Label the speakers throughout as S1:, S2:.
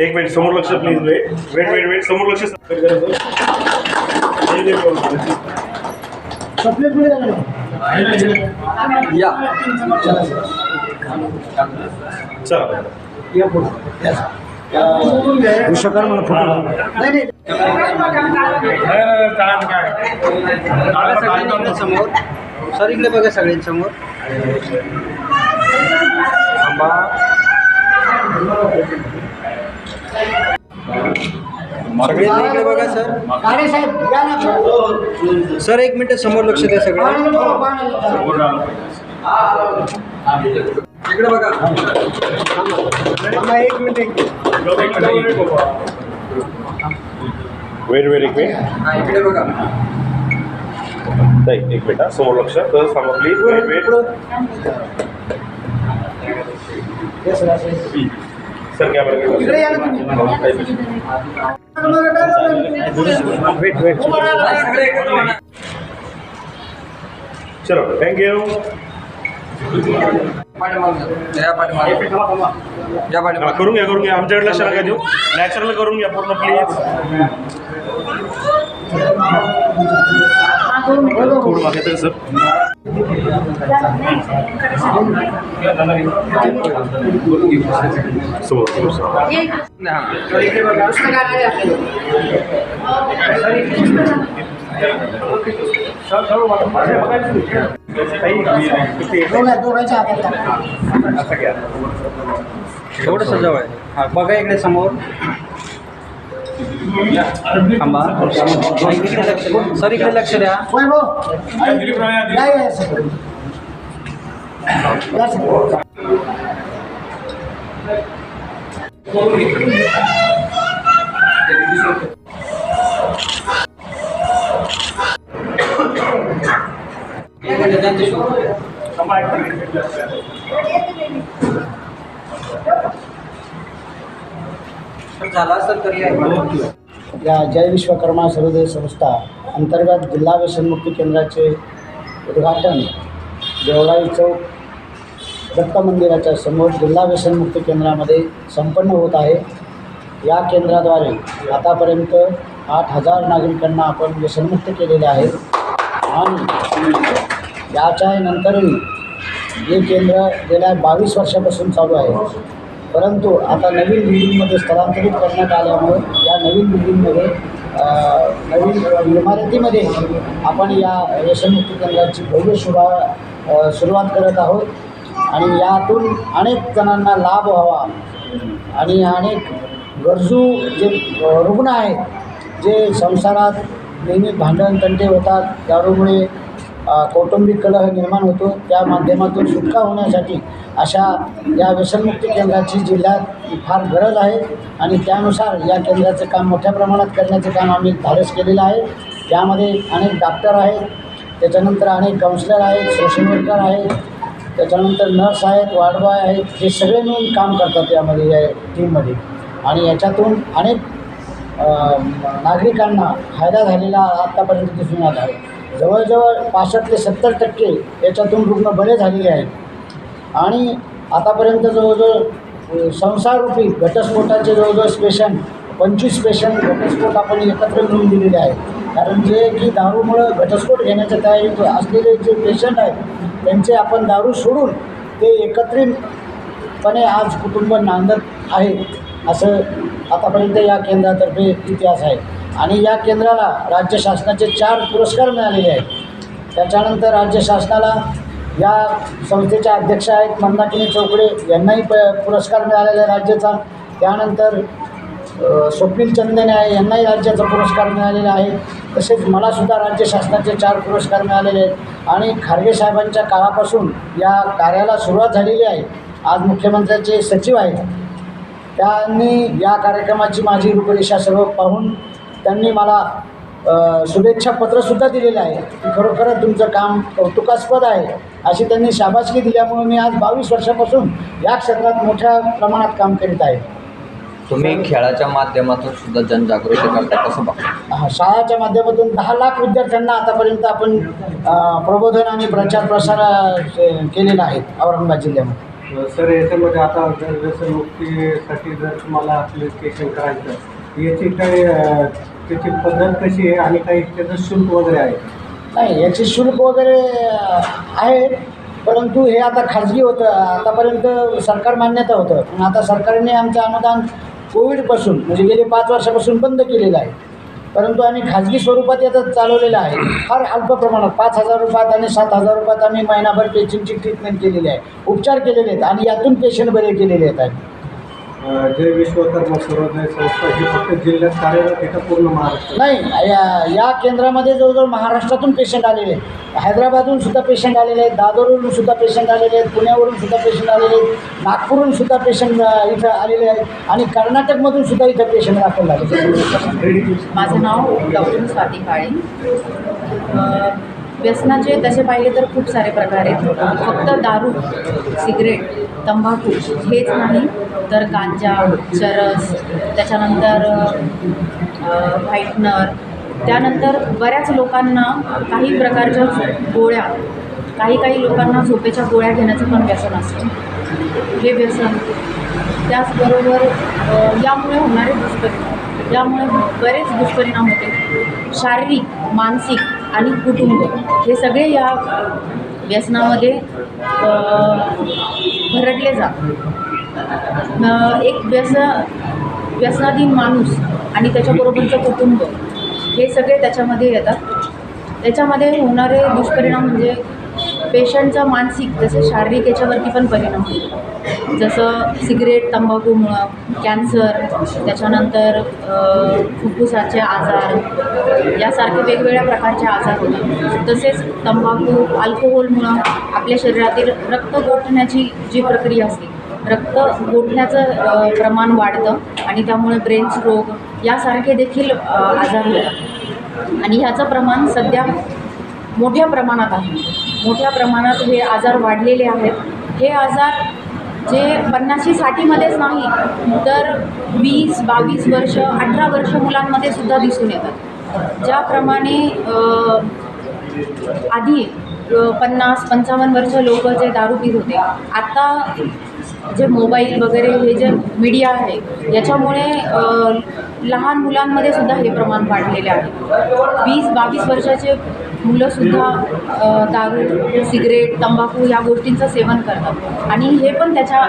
S1: एक मिनिट समोर लक्ष please wait wait wait wait समोर लक्ष
S2: या.
S1: चला
S3: विश्वकर्मा फोटो
S4: समोर. सर इकडे बघा सगळ्यांसमोर. इकडे बघा सर?
S3: काळे साहेब या ना
S4: सर. एक मिनिट समोर लक्ष द्या सगळं. इकडे बघा.
S3: थांबा, एक मिनिट. एक
S1: वेट वेट एक मिनिट
S4: इकडे बघा.
S1: एक मिनिट समोर लक्ष. तर थांबा प्लीज़ वेट वेट चलो थँक्यू
S4: पाठीमागं. या.
S1: करून घ्या करून घ्या आमच्याकडे लक्ष नका देऊ नॅचरल करून घ्या पूर्ण प्लीज थोडं मागे तर सर
S4: एवढं आहे बघा इकडे समोर थांबा. इकडे लक्ष द्या. सर इकडे लक्ष द्या.
S3: वैभव, या, या, सर. या, सर.
S4: एक मिनिट त्यांच्याशी सर झाला तरी
S3: या जय विश्वकर्मा सर्वोदय संस्था अंतर्गत जिल्हा व्यसनमुक्ती केंद्राचे उद्घाटन देवळाई चौक दत्त मंदिराच्या समोर जिल्हा व्यसनमुक्ती केंद्रामध्ये संपन्न होत आहे. या केंद्राद्वारे आतापर्यंत आठ हजार नागरिकांना आपण व्यसनमुक्त केलेले आहे. आणि याच्या नंतरही हे केंद्र गेल्या बावीस वर्षापासून चालू आहे. परंतु आता नवीन बिल्डिंगमध्ये स्थलांतरित करण्यात आल्यामुळे या नवीन बिल्डिंगमध्ये नवीन इमारतीमध्ये आपण या व्यसनमुक्ती केंद्राची भव्य सुरुवा सुरुवात करत आहोत. आणि यातून अनेक जणांना लाभ व्हावा. आणि अनेक गरजू जे रुग्ण आहेत जे संसारात नेहमी भांडण तंटे होतात दारूमुळे कौटुंबिक कलह निर्माण होतो. त्या माध्यमातून सुटका होण्यासाठी अशा या व्यसनमुक्ती केंद्राची जिल्ह्यात फार गरज आहे आणि त्यानुसार या केंद्राचं काम मोठ्या प्रमाणात करण्याचं काम आम्ही धाडस केलेलं आहे. त्यामध्ये अनेक डॉक्टर आहेत त्याच्यानंतर अनेक काउन्सिलर आहेत सोशल वर्कर आहेत त्याच्यानंतर नर्स आहेत वार्डबॉय आहेत हे सगळे मिळून काम करतात यामध्ये या टीममध्ये आणि याच्यातून अनेक नागरिकांना फायदा झालेला आत्तापर्यंत दिसून आला आहे. जवळजवळ पासष्ट ते सत्तर टक्के याच्यातून रुग्ण बरे झालेले आहेत. आणि आतापर्यंत जवळजवळ संसाररूपी घटस्फोटाचे जवळजवळ पेशंट पंचवीस पेशंट घटस्फोट आपण एकत्र मिळून दिलेले आहेत. कारण जे की दारूमुळं घटस्फोट घेण्याच्या तयारीत असलेले जे पेशंट आहेत त्यांचे आपण दारू सोडून ते एकत्रितपणे आज कुटुंब नांदत आहे असं आतापर्यंत या केंद्रातर्फे इतिहास आहे. आणि या केंद्राला राज्य शासनाचे चार पुरस्कार मिळालेले आहेत. त्याच्यानंतर राज्य शासनाला या संस्थेच्या अध्यक्ष आहेत मंदाकिनी चौकडे यांनाही प पुरस्कार मिळालेला आहे राज्याचा. त्यानंतर स्वप्नील चंदने आहे यांनाही राज्याचा पुरस्कार मिळालेला आहे. तसेच मलासुद्धा राज्य शासनाचे चार पुरस्कार मिळालेले आहेत. आणि खारगे साहेबांच्या काळापासून या कार्याला सुरुवात झालेली आहे. आज मुख्यमंत्र्यांचे सचिव आहेत. त्यांनी या कार्यक्रमाची माझी रूपरेषा सर्व पाहून त्यांनी मला अ, शुभेच्छा पत्रसुद्धा दिलेलं आहे की खरोखरच तुमचं काम कौतुकास्पद आहे. अशी त्यांनी शाबासकी दिल्यामुळे मी आज बावीस वर्षापासून या क्षेत्रात मोठ्या प्रमाणात काम करीत आहे.
S4: तुम्ही खेळाच्या माध्यमातून सुद्धा जनजागृती करता कसं बघता
S3: हा, शाळाच्या माध्यमातून दहा लाख विद्यार्थ्यांना आतापर्यंत आपण प्रबोधन आणि प्रचार प्रसार केलेला आहे औरंगाबाद जिल्ह्यामध्ये.
S2: सर याच्यामध्ये आता जर व्यसनमुक्तीसाठी जर तुम्हाला ॲप्लिकेशन करायचं याची अं, त्याची पद्धत कशी आहे आणि काही त्याचं शुल्क वगैरे आहे?
S3: नाही याचे शुल्क वगैरे आहे परंतु हे आता खाजगी होतं. आतापर्यंत सरकार मान्यता होतं. पण आता सरकारने आमचं अनुदान कोविडपासून म्हणजे गेले पाच वर्षापासून बंद केलेलं आहे. परंतु आम्ही खाजगी स्वरूपात याचं चालवलेलं आहे. फार अल्प प्रमाणात पाच हजार रुपयात आणि सात हजार रुपयात आम्ही महिनाभर पेशंटची ट्रीटमेंट केलेली आहे. उपचार केलेले आहेत आणि यातून पेशंट बरे केलेले आहेत. आम्ही
S2: जय विश्वकर्मा सर्वोदय संस्था ही फक्त जिल्ह्यात कार्यरत आहे का पूर्ण महाराष्ट्र
S3: नाही या या केंद्रामध्ये जवळजवळ महाराष्ट्रातून पेशंट आलेले आहेत. हैदराबादहून सुद्धा पेशंट आलेले आहेत दादरवरून सुद्धा पेशंट आलेले आहेत पुण्यावरून सुद्धा पेशंट आलेले आहेत नागपूरहून सुद्धा पेशंट इथं आलेले आहेत आणि कर्नाटकमधून सुद्धा इथं पेशंट दाखल झाले
S5: माझं नाव डॉक्टर स्वाती काळे. अ, व्यसनाचे तसे पाहिले तर खूप सारे प्रकार आहेत. फक्त दारू सिगरेट तंबाखू हेच नाही तर गांजा चरस त्याच्यानंतर व्हाईटनर त्यानंतर बऱ्याच लोकांना काही प्रकारच्या गोळ्या काही काही लोकांना झोपेच्या गोळ्या घेण्याचं पण व्यसन असतं. हे व्यसन त्याचबरोबर यामुळे होणारे दुष्परिणाम. यामुळे बरेच दुष्परिणाम होते. शारीरिक मानसिक आणि कुटुंब. हे सगळे या व्यसनामध्ये भरडले जातात. एक व्यसन व्यसनाधीन माणूस आणि त्याच्याबरोबरचं कुटुंब हे सगळे त्याच्यामध्ये येतात. त्याच्यामध्ये होणारे दुष्परिणाम म्हणजे पेशंटचा मानसिक तसेच शारीरिक याच्यावरती पण परिणाम होतो. जसं सिगरेट तंबाखूमुळं कॅन्सर त्याच्यानंतर फुफ्फुसाचे आजार यासारखे वेगवेगळ्या प्रकारचे आजार होतात. तसेच तंबाखू अल्कोहोलमुळं आपल्या शरीरातील रक्त गोठण्याची जी प्रक्रिया असते रक्त गोठण्याचं प्रमाण वाढतं आणि त्यामुळे ब्रेन स्ट्रोक यासारखे देखील आजार होतात. आणि ह्याचं प्रमाण सध्या मोठ्या प्रमाणात आहे. मोठ्या प्रमाणात हे आजार वाढलेले आहेत. हे आजार जे पन्नाशी साठीमध्येच नाही तर वीस बावीस वर्ष अठरा वर्ष मुलांमध्ये सुद्धा दिसून येतात. ज्याप्रमाणे आधी पन्नास पंचावन्न वर्ष लोक जे दारू पीत होते. आता जे मोबाईल वगैरे हे जे मीडिया आहे याच्यामुळे लहान मुलांमध्ये सुद्धा हे प्रमाण वाढलेले आहे. वीस बावीस वर्षाचे मुलंसुद्धा दारू सिगरेट तंबाखू या गोष्टींचं सेवन करतात. आणि हे पण त्याच्या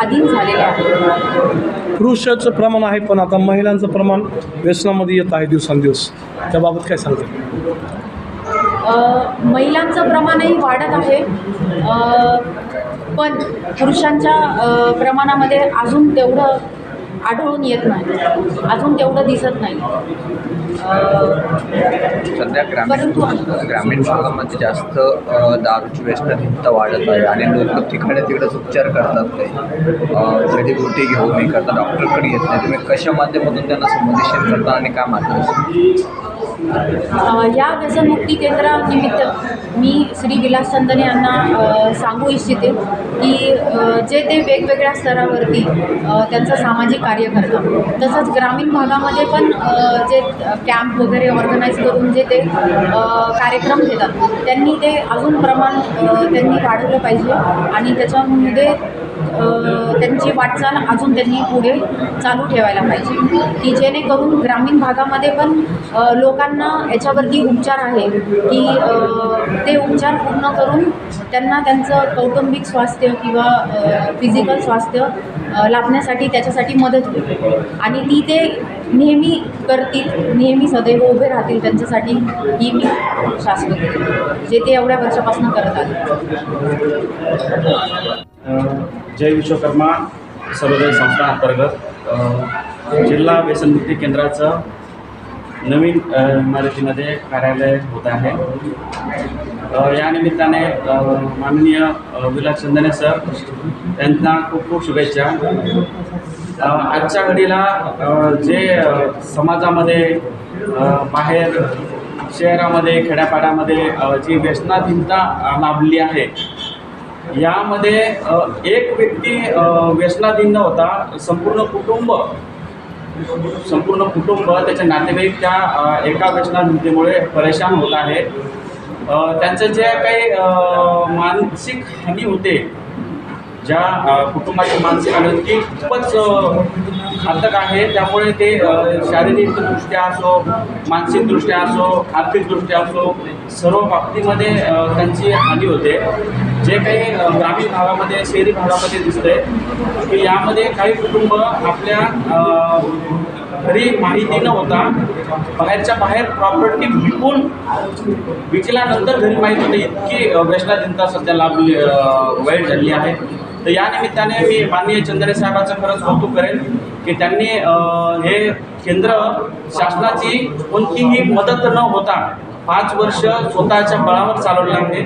S5: अधीन झालेले आहे.
S6: पुरुषाचं प्रमाण आहे पण आता महिलांचं प्रमाण व्यसनामध्ये येत आहे दिवसांदिवस. त्याबाबत काय सांगते
S5: महिलांचं प्रमाणही वाढत आहे. पण पुरुषांच्या प्रमाणामध्ये अजून तेवढं आढळून येत नाही. अजून तेवढं दिसत नाही.
S4: सध्या ग्रामीण ग्रामीण भागामध्ये जास्त दारूची व्यसनहीनता वाढत आहे आणि लोक तिकडे तिकडेच उपचार करतात. काही जडीबुटी घेऊन हे करतात डॉक्टरकडे येत नाही. तुम्ही कशा माध्यमातून त्यांना संबोधित करता आणि काय मार्गदर्शन
S5: या व्यसनमुक्ती केंद्रानिमित्त मी श्री विलास चंदने यांना सांगू इच्छिते की जे ते वेगवेगळ्या स्तरावरती त्यांचं सामाजिक कार्य करतात. तसंच ग्रामीण भागामध्ये पण जे कॅम्प वगैरे ऑर्गनाईज करून जे ते कार्यक्रम घेतात त्यांनी ते अजून प्रमाण त्यांनी वाढवलं पाहिजे आणि त्याच्यामध्ये त्यांची वाटचाल अजून त्यांनी पुढे चालू ठेवायला पाहिजे. की जेणेकरून ग्रामीण भागामध्ये पण लोकांना याच्यावरती उपचार आहे. की ते उपचार पूर्ण करून त्यांना त्यांचं कौटुंबिक स्वास्थ्य किंवा फिजिकल स्वास्थ्य लाभण्यासाठी त्याच्यासाठी मदत होईल. आणि ती ते नेहमी करतील नेहमी सदैव उभे राहतील त्यांच्यासाठी ही मी शाश्वत जे ते एवढ्या वर्षापासून करत आले
S7: जय विश्वकर्मा सर्वोदय संस्था अंतर्गत जिल्हा व्यसनमुक्ती केंद्राचं नवीन इमारतीमध्ये कार्यालय होत आहे. यानिमित्ताने या निमित्ताने माननीय विलास चंदने सर त्यांना खूप खूप शुभेच्छा. आजच्या घडीला जे समाजामध्ये बाहेर शहरामध्ये खेड्यापाड्यामध्ये जी व्यसनाधीनता लाभली आहे यामध्ये एक व्यक्ती व्यसनाधीन होता. संपूर्ण कुटुंब संपूर्ण कुटुंब त्याचे नातेवाईक त्या एका व्यसनाधीनतेमुळे परेशान होत आहे. त्यांचं जे काही मानसिक हानी होते ज्या कुटुंबाची मानसिक हानी ती खूपच घातक आहे. त्यामुळे ते शारीरिकदृष्ट्या असो मानसिकदृष्ट्या असो आर्थिकदृष्ट्या असो सर्व बाबतीमध्ये त्यांची हानी होते. जे काही ग्रामीण भागामध्ये शहरी भागामध्ये दिसतंय की यामध्ये काही कुटुंब आपल्या घरी माहिती न होता बाहेरच्या बाहेर प्रॉपर्टी विकून विकल्यानंतर घरी माहिती होते इतकी भ्रष्टाचिंता सध्या लाभली वाईट झाली आहे. तर या निमित्ताने मी माननीय चंद्रे साहेबांचं खरंच कौतुक करेन की त्यांनी हे केंद्र शासनाची कोणतीही मदत न होता पाच वर्ष स्वतःच्या बळावर चालवले आहे.